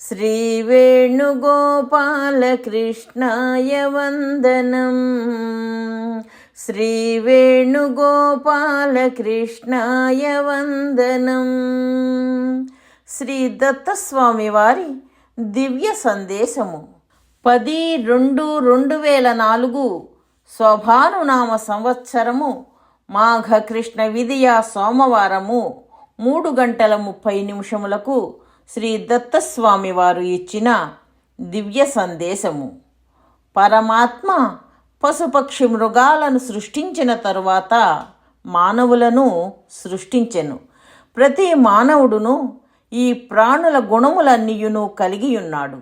श्रीवेणुगोपालकृष्णाय वन्दनम् శ్రీవేణుగోపాలకృష్ణాయ వందనం శ్రీ దత్తస్వామి వారి దివ్య సందేశము పది రెండు రెండు వేల నాలుగు శోభానునామ సంవత్సరము మాఘకృష్ణ విధియ సోమవారము మూడు గంటల ముప్పై నిమిషములకు శ్రీ దత్తస్వామి వారు ఇచ్చిన దివ్య సందేశము. పరమాత్మ పశుపక్షి మృగాలను సృష్టించిన తరువాత మానవులను సృష్టించెను. ప్రతి మానవుడును ఈ ప్రాణుల గుణములన్నీయును కలిగి ఉన్నాడు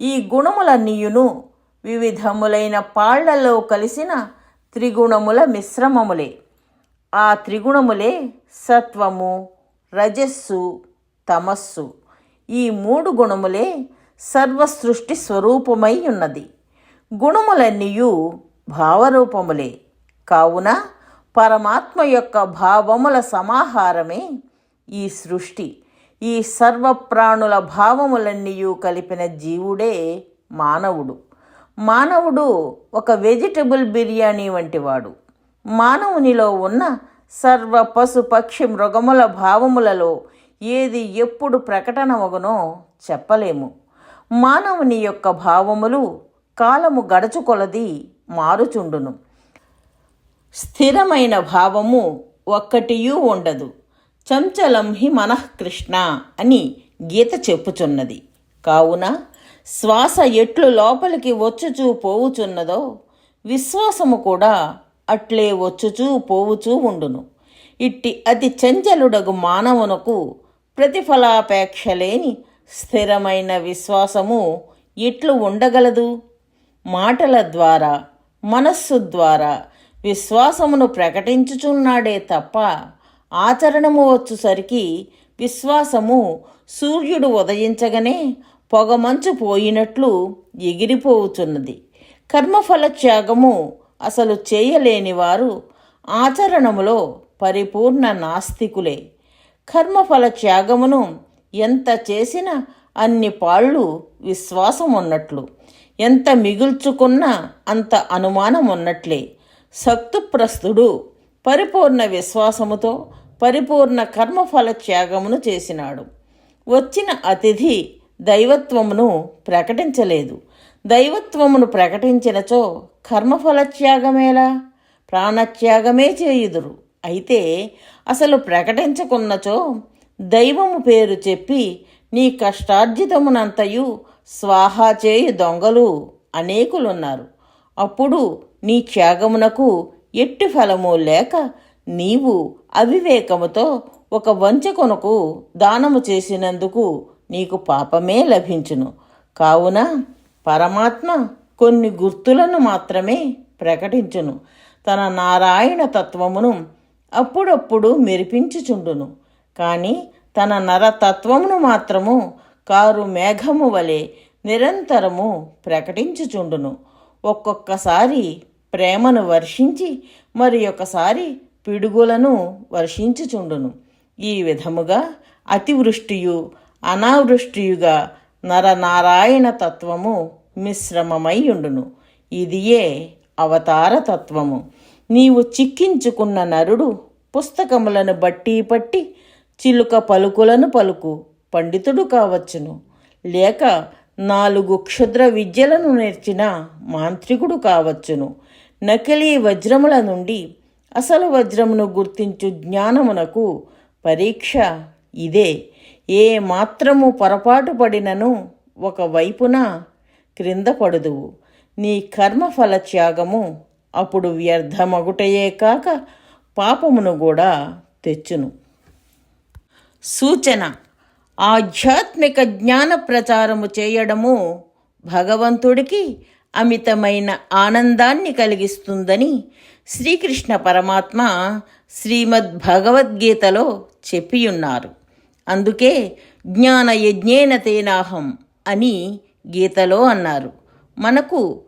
ఈ గుణములన్నీయును వివిధములైన పాళ్ళలో కలిసిన త్రిగుణముల మిశ్రమములే. ఆ త్రిగుణములే సత్వము రజస్సు తమస్సు. ఈ మూడు గుణములే సర్వసృష్టి స్వరూపమై ఉన్నది. గుణములన్నీయు భావరూపములే. కావున పరమాత్మ యొక్క భావముల సమాహారమే ఈ సృష్టి. ఈ సర్వప్రాణుల భావములన్నీయు కలిపిన జీవుడే మానవుడు. మానవుడు ఒక వెజిటబుల్ బిర్యానీ వంటివాడు. మానవునిలో ఉన్న సర్వ పశు పక్షి మృగముల భావములలో ఏది ఎప్పుడు ప్రకటన ప్రకటనమగునో చెప్పలేము. మానవుని యొక్క భావములు కాలము గడచుకొలది మారుచుండును. స్థిరమైన భావము ఒక్కటియూ ఉండదు. చంచలం హి మనఃకృష్ణ అని గీత చెప్పుచున్నది. కావున శ్వాస ఎట్లు లోపలికి వచ్చుచూ పోవుచున్నదో విశ్వాసము కూడా అట్లే వచ్చుచూ పోవుచూ ఉండును. ఇట్టి అతి చంచలుడగు మానవునకు ప్రతిఫలాపేక్ష లేని స్థిరమైన విశ్వాసము ఎట్లు ఉండగలదు? మాటల ద్వారా మనస్సు ద్వారా విశ్వాసమును ప్రకటించుచున్నాడే తప్ప ఆచరణము వచ్చుసరికి విశ్వాసము సూర్యుడు ఉదయించగానే పొగమంచు పోయినట్లు ఎగిరిపోవుచున్నది. కర్మఫల త్యాగము అసలు చేయలేని వారు ఆచరణములో పరిపూర్ణ నాస్తికులే. కర్మఫల త్యాగమును ఎంత చేసినా అన్ని పాళ్ళు విశ్వాసం ఉన్నట్లు ఎంత మిగుల్చుకున్నా అంత అనుమానం ఉన్నట్లే సక్తుప్రస్తుడు పరిపూర్ణ విశ్వాసముతో పరిపూర్ణ కర్మఫల త్యాగమును చేసినాడు. వచ్చిన అతిథి దైవత్వమును ప్రకటించలేదు. దైవత్వమును ప్రకటించినచో కర్మఫల త్యాగమేలా ప్రాణత్యాగమే చేయుదురు. అయితే అసలు ప్రకటించకున్నచో దైవము పేరు చెప్పి నీ కష్టార్జితమునంతయు స్వాహా చేయు దొంగలు అనేకులున్నారు. అప్పుడు నీ త్యాగమునకు ఎట్టి ఫలము లేక నీవు అవివేకముతో ఒక వంచకొనకు దానము చేసినందుకు నీకు పాపమే లభించును. కావున పరమాత్మ కొన్ని గుర్తులను మాత్రమే ప్రకటించును. తన నారాయణ తత్వమును అప్పుడప్పుడు మెరిపించుచుండును. కానీ తన నరతత్వమును మాత్రము కారు మేఘము వలె నిరంతరము ప్రకటించుచుండును. ఒక్కొక్కసారి ప్రేమను వర్షించి మరి ఒకసారి పిడుగులను వర్షించుచుండును. ఈ విధముగా అతివృష్టియు అనావృష్టియుగా నరనారాయణ తత్వము మిశ్రమమై ఉండును ఇదియే అవతార తత్వము. నీవు చిక్కించుకున్న నరుడు పుస్తకములను బట్టి పట్టి చిలుక పలుకులను పలుకు పండితుడు కావచ్చును. లేక నాలుగు క్షుద్ర విద్యలను నేర్చిన మాంత్రికుడు కావచ్చును. నకిలీ వజ్రముల నుండి అసలు వజ్రమును గుర్తించు జ్ఞానమునకు పరీక్ష ఇదే. ఏ మాత్రము పొరపాటు పడినను ఒక వైపున క్రింద పడుదువు. నీ కర్మఫల త్యాగము అప్పుడు వ్యర్థమగుటయే కాక పాపమును కూడా తెచ్చును. సూచన. ఆధ్యాత్మిక జ్ఞాన ప్రచారము చేయడము భగవంతుడికి అమితమైన ఆనందాన్ని కలిగిస్తుందని శ్రీకృష్ణ పరమాత్మ శ్రీమద్ భగవద్గీతలో చెప్పియున్నారు. అందుకే జ్ఞాన యజ్ఞేన తేనాహం అని గీతలో అన్నారు. మనకు